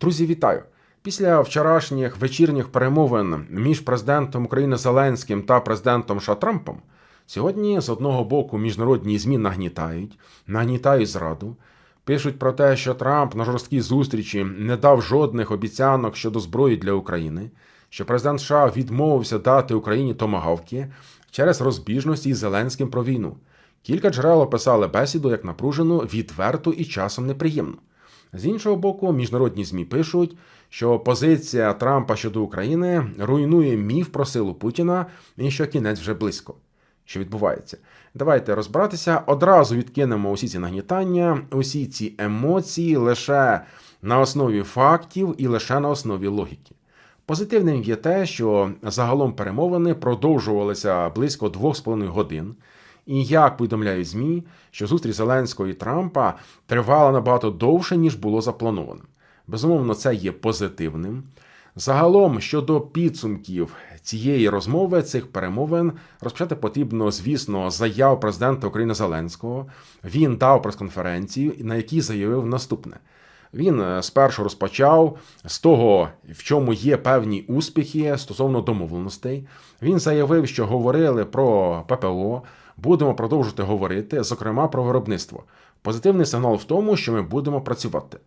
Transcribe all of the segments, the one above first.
Друзі, вітаю! Після вчорашніх вечірніх перемовин між президентом України Зеленським та президентом США Трампом сьогодні з одного боку міжнародні ЗМІ нагнітають, нагнітають зраду. Пишуть про те, що Трамп на жорсткій зустрічі не дав жодних обіцянок щодо зброї для України, що президент США відмовився дати Україні томагавки через розбіжності із Зеленським про війну. Кілька джерел описали бесіду як напружену, відверту і часом неприємну. З іншого боку, міжнародні ЗМІ пишуть, що позиція Трампа щодо України руйнує міф про силу Путіна і що кінець вже близько. Що відбувається? Давайте розбиратися. Одразу відкинемо усі ці нагнітання, усі ці емоції лише на основі фактів і лише на основі логіки. Позитивним є те, що загалом перемовини продовжувалися близько 2,5 годин. І як повідомляють ЗМІ, що зустріч Зеленського і Трампа тривала набагато довше, ніж було заплановано. Безумовно, це є позитивним. Загалом, щодо підсумків цієї розмови, цих перемовин, розпочати потрібно, звісно, заяв президента України Зеленського. Він дав прес-конференцію, на якій заявив наступне. Він е, спершу розпочав з того, в чому є певні успіхи стосовно домовленостей. Він заявив, що говорили про ППО, будемо продовжувати говорити, зокрема про виробництво. Позитивний сигнал в тому, що ми будемо працювати.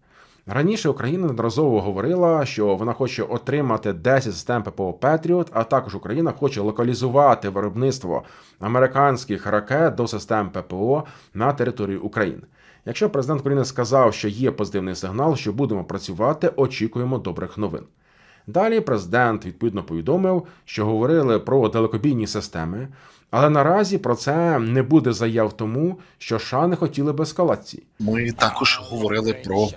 Раніше Україна неодноразово говорила, що вона хоче отримати 10 систем ППО Петріот, а також Україна хоче локалізувати виробництво американських ракет до систем ППО на території України. Якщо президент України сказав, що є позитивний сигнал, що будемо працювати, очікуємо добрих новин. Далі президент відповідно повідомив, що говорили про далекобійні системи, але наразі про це не буде заяв тому, що США не хотіли б ескалації. Ми також говорили про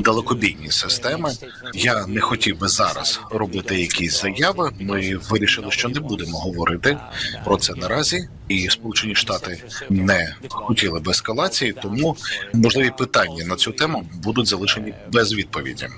далекобійні системи. Я не хотів би зараз робити якісь заяви. Ми вирішили, що не будемо говорити про це наразі, і Сполучені Штати не хотіли б ескалації, тому можливі питання на цю тему будуть залишені без відповіді.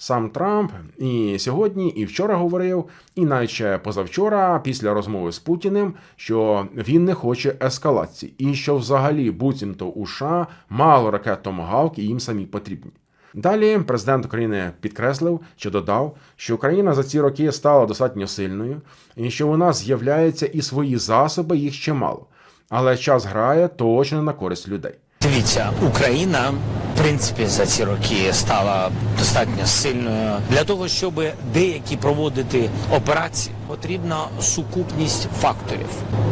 Сам Трамп і сьогодні, і вчора говорив, і навіть позавчора, після розмови з Путіним, що він не хоче ескалації, і що взагалі буцімто у США мало ракет Томагавк і їм самі потрібні. Далі президент України підкреслив, що додав, що Україна за ці роки стала достатньо сильною, і що у нас з'являються і свої засоби, їх ще мало. Але час грає точно на користь людей. Дивіться, Україна в принципі за ці роки стала достатньо сильною для того, щоб деякі проводити операції. Потрібна сукупність факторів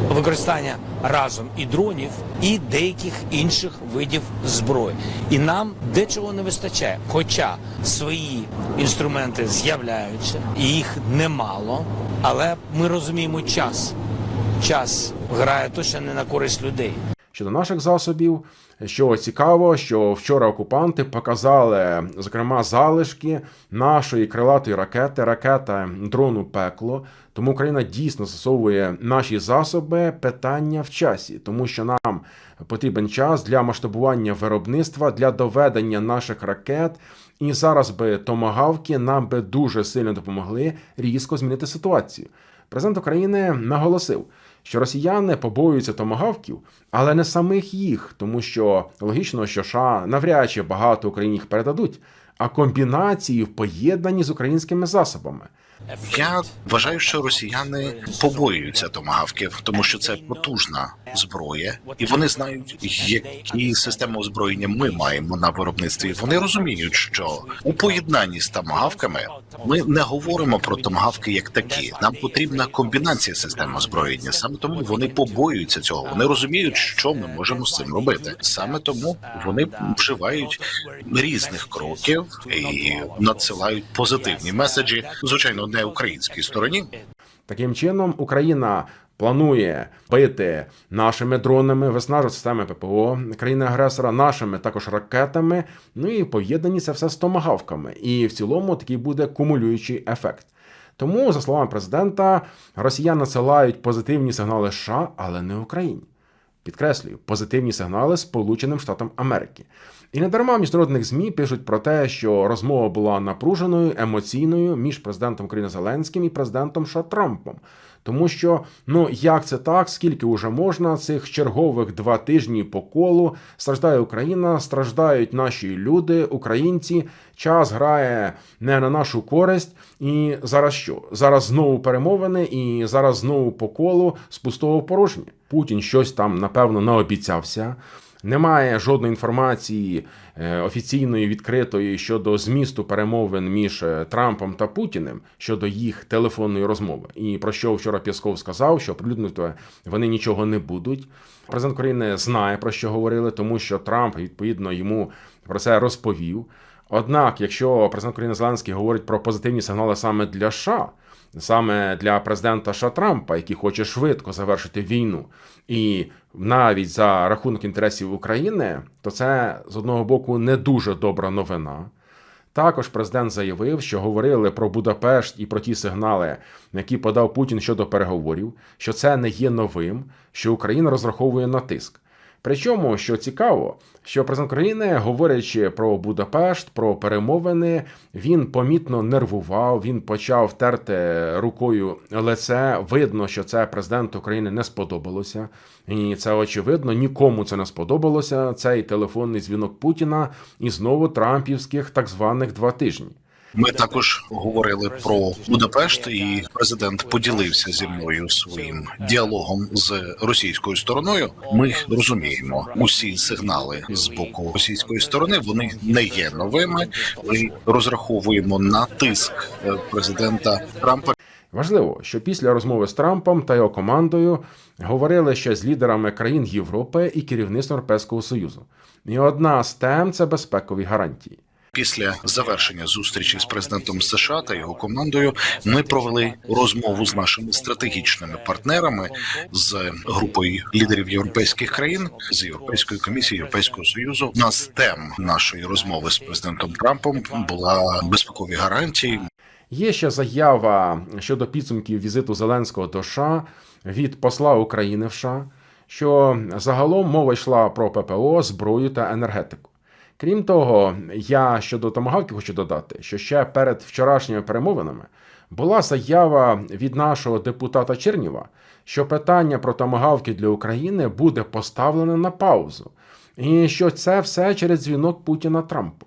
використання разом і дронів, і деяких інших видів зброї. І нам дечого не вистачає. Хоча свої інструменти з'являються, і їх немало, але ми розуміємо час. Час грає точно не на користь людей. Щодо наших засобів, що цікаво, що вчора окупанти показали, зокрема, залишки нашої крилатої ракети, ракета дрону пекло. Тому Україна дійсно засовує наші засоби питання в часі, тому що нам потрібен час для масштабування виробництва, для доведення наших ракет. І зараз би томагавки нам би дуже сильно допомогли різко змінити ситуацію. Президент України наголосив, що росіяни побоюються томагавків, але не самих їх, тому що логічно, що США навряд чи багато Україні їх передадуть, а комбінації в поєднанні з українськими засобами. Я вважаю, що росіяни побоюються томагавків, тому що це потужна зброя, і вони знають, які системи озброєння ми маємо на виробництві. Вони розуміють, що у поєднанні з томагавками ми не говоримо про томагавки як такі. Нам потрібна комбінація систем озброєння. Саме тому вони побоюються цього. Вони розуміють, що ми можемо з цим робити. Саме тому вони вживають різних кроків і надсилають позитивні меседжі. Звичайно, не українській стороні. Таким чином, Україна планує бити нашими дронами, виснажувати системи ППО країни-агресора, нашими також ракетами. Ну і поєднані це все з томагавками. І в цілому такий буде кумулюючий ефект. Тому, за словами президента, росіяни насилають позитивні сигнали США, але не Україні. Підкреслюю, позитивні сигнали Сполученим Штатам Америки. І не дарма в міжнародних ЗМІ пишуть про те, що розмова була напруженою, емоційною між президентом України Зеленським і президентом США Трампом. Тому що ну як це так, скільки вже можна цих чергових два тижні по колу страждає Україна, страждають наші люди, українці. Час грає не на нашу користь. І зараз що? Зараз знову перемовини, і зараз знову по колу з пустого порожнє. Путін щось там напевно наобіцявся. Немає жодної інформації е, офіційної відкритої щодо змісту перемовин між е, Трампом та Путіним щодо їх телефонної розмови. І про що вчора Пєсков сказав, що оприлюднити вони нічого не будуть. Президент України знає про що говорили, тому що Трамп відповідно йому про це розповів. Однак, якщо президент України Зеленський говорить про позитивні сигнали саме для США, саме для президента США Трампа, який хоче швидко завершити війну, і навіть за рахунок інтересів України, то це з одного боку не дуже добра новина. Також президент заявив, що говорили про Будапешт і про ті сигнали, які подав Путін щодо переговорів, що це не є новим, що Україна розраховує на тиск. Причому, що цікаво, що президент країни, говорячи про Будапешт, про перемовини, він помітно нервував, він почав терти рукою лице. Видно, що це президенту України не сподобалося. І це очевидно, нікому це не сподобалося. Цей телефонний дзвінок Путіна і знову Трампівських так званих два тижні. Ми також говорили про Будапешт, і президент поділився зі мною своїм діалогом з російською стороною. Ми розуміємо усі сигнали з боку російської сторони. Вони не є новими. Ми розраховуємо на тиск е, президента Трампа. Важливо, що після розмови з Трампом та його командою говорили ще з лідерами країн Європи і керівництвом Європейського Союзу. І одна з тем це безпекові гарантії. Після завершення зустрічі з президентом США та його командою ми провели розмову з нашими стратегічними партнерами з групою лідерів європейських країн з європейської комісії Європейського союзу. У нас тем нашої розмови з президентом Трампом була безпекові гарантії. Є ще заява щодо підсумків візиту Зеленського до США від посла України в США, що загалом мова йшла про ППО, зброю та енергетику. Крім того, я щодо томагавків хочу додати, що ще перед вчорашніми перемовинами була заява від нашого депутата Черніва, що питання про томагавки для України буде поставлене на паузу, і що це все через дзвінок Путіна Трампу.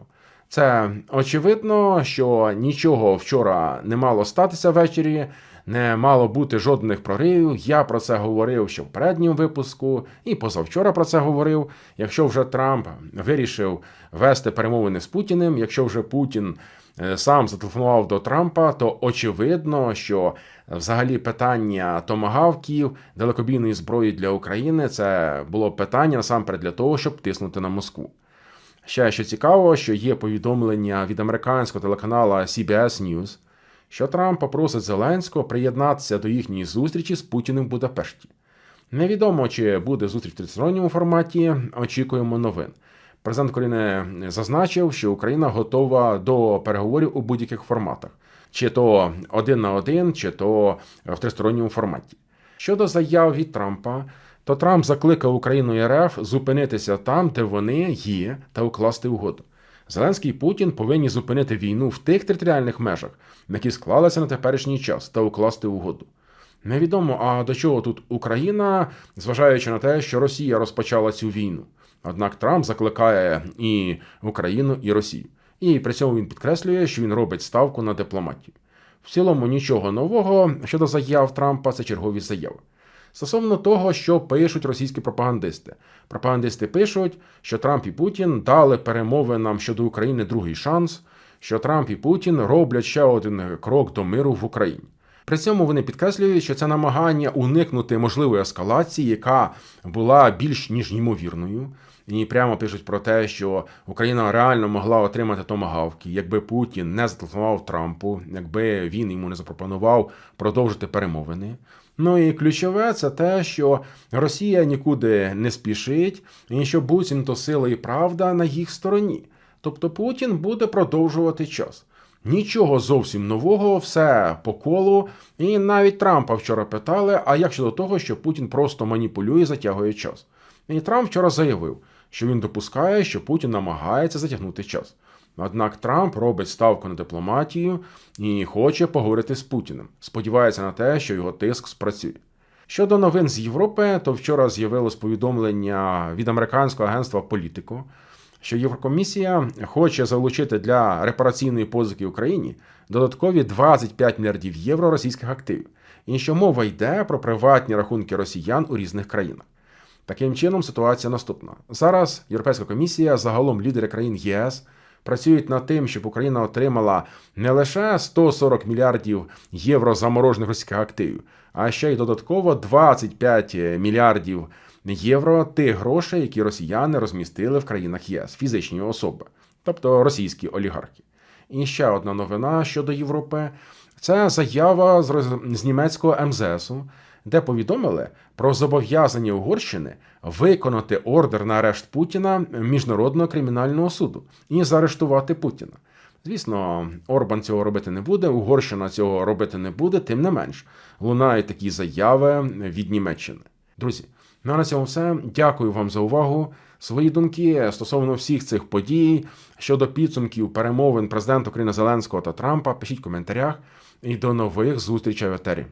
Це очевидно, що нічого вчора не мало статися ввечері, не мало бути жодних проривів. Я про це говорив ще в передньому випуску, і позавчора про це говорив. Якщо вже Трамп вирішив вести перемовини з Путіним, якщо вже Путін е, сам зателефонував до Трампа, то очевидно, що взагалі питання томагавків, далекобійної зброї для України це було питання насамперед для того, щоб тиснути на Москву. Ще що цікаво, що є повідомлення від американського телеканалу CBS News, що Трамп попросить Зеленського приєднатися до їхньої зустрічі з Путіним в Будапешті. Невідомо, чи буде зустріч в тристоронньому форматі, очікуємо новин. Президент України зазначив, що Україна готова до переговорів у будь-яких форматах, чи то один на один, чи то в тристоронньому форматі. Щодо заяв від Трампа, то Трамп закликав Україну і РФ зупинитися там, де вони є, та укласти угоду. Зеленський і Путін повинні зупинити війну в тих територіальних межах, які склалися на теперішній час, та укласти угоду. Невідомо, а до чого тут Україна, зважаючи на те, що Росія розпочала цю війну. Однак Трамп закликає і Україну, і Росію. І при цьому він підкреслює, що він робить ставку на дипломатію. В цілому нічого нового щодо заяв Трампа це чергові заяви. Стосовно того, що пишуть російські пропагандисти. Пропагандисти пишуть, що Трамп і Путін дали перемовинам щодо України другий шанс, що Трамп і Путін роблять ще один крок до миру в Україні. При цьому вони підкреслюють, що це намагання уникнути можливої ескалації, яка була більш ніж ймовірною. І прямо пишуть про те, що Україна реально могла отримати томагавки, якби Путін не зателефонував Трампу, якби він йому не запропонував продовжити перемовини. Ну і ключове це те, що Росія нікуди не спішить, і що буцімто сила і правда на їх стороні. Тобто Путін буде продовжувати час. Нічого зовсім нового, все по колу. І навіть Трампа вчора питали: а як щодо того, що Путін просто маніпулює, затягує час? І Трамп вчора заявив, що він допускає, що Путін намагається затягнути час. Однак Трамп робить ставку на дипломатію і хоче поговорити з Путіним. Сподівається на те, що його тиск спрацює. Щодо новин з Європи, то вчора з'явилось повідомлення від американського агентства Політико, що Єврокомісія хоче залучити для репараційної позики Україні додаткові 25 мільярдів євро російських активів, і що мова йде про приватні рахунки росіян у різних країнах. Таким чином, ситуація наступна. Зараз Європейська комісія, загалом лідери країн єС, працюють над тим, щоб Україна отримала не лише 140 мільярдів євро заморожених російських активів, а ще й додатково 25 мільярдів євро тих грошей, які росіяни розмістили в країнах ЄС, фізичні особи, тобто російські олігархи. І ще одна новина щодо Європи це заява з, з німецького МЗСу, де повідомили про зобов'язання Угорщини виконати ордер на арешт Путіна міжнародного кримінального суду і заарештувати Путіна. Звісно, Орбан цього робити не буде, Угорщина цього робити не буде, тим не менш, лунають такі заяви від Німеччини. Друзі, ну а на цьому все. Дякую вам за увагу. Свої думки стосовно всіх цих подій щодо підсумків перемовин президента України Зеленського та Трампа пишіть в коментарях. І до нових зустрічей в етері.